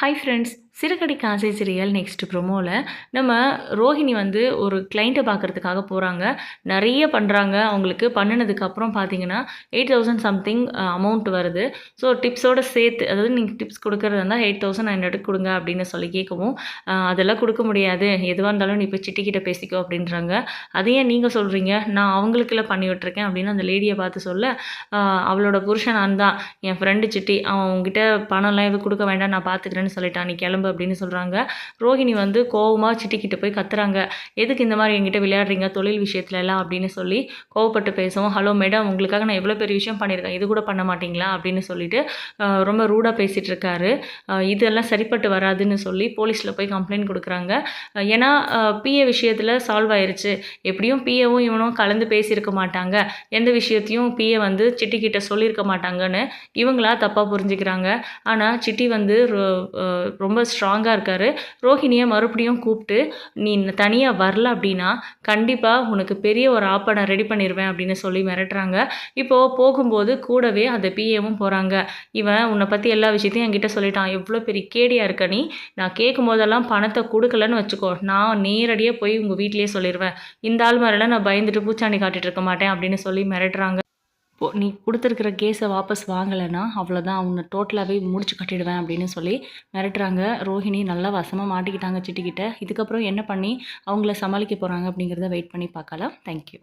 Hi friends, சிறுகடி ஆசை சிறியல் next ப்ரொமோவில் நம்ம ரோஹிணி வந்து ஒரு கிளைண்ட்டை பார்க்குறதுக்காக போகிறாங்க நிறைய பண்ணுறாங்க அவங்களுக்கு பண்ணினதுக்கப்புறம் பார்த்தீங்கன்னா எயிட் தௌசண்ட் சம்திங் அமௌண்ட் வருது. ஸோ டிப்ஸோடு சேர்த்து அதாவது நீங்கள் டிப்ஸ் கொடுக்குறதா இருந்தால் எயிட் தௌசண்ட் ஹண்ட்ரட் கொடுங்க அப்படின்னு சொல்லி கேட்கவும் அதெல்லாம் கொடுக்க முடியாது. எதுவாக இருந்தாலும் நீ இப்போ சிட்டிக்கிட்ட பேசிக்கோ அப்படின்றாங்க. அதையே நீங்கள் சொல்கிறீங்க நான் அவங்களுக்குலாம் பண்ணி விட்டுருக்கேன் அப்படின்னு அந்த லேடியை பார்த்து சொல்ல அவளோட புருஷன் நான் தான். என் ஃப்ரெண்டு சிட்டி. அவன் உங்ககிட்ட பணம்லாம் எதுவும் கொடுக்க வேண்டாம். நான் பார்த்துக்கிறேன்னு சொல்லிட்டான். நீ கிளம்பு. அப்படின்னு சொல்கிறாங்க ரோஹிணி வந்து கோவமாக சிட்டிக்கிட்ட போய் கத்துறாங்க. எதுக்கு இந்த மாதிரி என்கிட்ட விளையாடுறீங்க? தொழில் விஷயத்துல எல்லாம் அப்படின்னு சொல்லி கோவப்பட்டு பேசுவோம் ஹலோ மேடம் உங்களுக்காக நான் எவ்வளோ பெரிய விஷயம் பண்ணியிருக்கேன். இது கூட பண்ண மாட்டீங்களா? அப்படின்னு சொல்லிட்டு ரொம்ப ரூடாக பேசிகிட்டு இருக்காரு இதெல்லாம் சரிப்பட்டு வராதுன்னு சொல்லி போலீஸில் போய் கம்ப்ளைண்ட் கொடுக்குறாங்க. ஏன்னா பிஏ விஷயத்தில் சால்வ் ஆயிடுச்சு எப்படியும் பிஏவும் இவனும் கலந்து பேசியிருக்க மாட்டாங்க. எந்த விஷயத்தையும் பிஏ வந்து சிட்டிக்கிட்ட சொல்லியிருக்க மாட்டாங்கன்னு இவங்களா தப்பாக புரிஞ்சுக்கிறாங்க. ஆனால் சிட்டி வந்து ரொ- ரொம்ப ஸ்ட்ராங்காக இருக்காரு. ரோஹிணியை மறுபடியும் கூப்பிட்டு நீ தனியாக வரல அப்படின்னா கண்டிப்பாக உனக்கு பெரிய ஒரு ஆப்பை நான் ரெடி பண்ணிடுவேன் அப்படின்னு சொல்லி மிரட்டுறாங்க. இப்போது போகும்போது கூடவே அந்த பிஏவும் போகிறாங்க இவன் உன்னை பற்றி எல்லா விஷயத்தையும் என்கிட்ட சொல்லிட்டான். எவ்வளோ பெரிய கேடியாக இருக்க நீ? நான் கேட்கும் போதெல்லாம் பணத்தை கொடுக்கலன்னு வச்சுக்கோ. நான் நேரடியாக போய் உங்கள் வீட்லேயே சொல்லிடுவேன் இந்த ஆள் மாதிரிலாம் நான் பயந்துட்டு பூச்சாண்டி காட்டிட்டு இருக்க மாட்டேன் அப்படின்னு சொல்லி மிரட்டுறாங்க. இப்போ நீ கொடுத்துருக்கிற கேஸை வாபஸ் வாங்கலைன்னா அவ்வளோதான் அவனை டோட்டலாகவே முடிச்சு கட்டிடுவேன் அப்படின்னு சொல்லி மிரட்டுறாங்க. ரோஹிணி நல்லா வசமாக மாட்டிக்கிட்டாங்க சிட்டிக்கிட்ட. இதுக்கப்புறம் என்ன பண்ணி அவங்கள சமாளிக்க போகிறாங்க அப்படிங்கிறத வெயிட் பண்ணி பார்க்கலாம். தேங்க்யூ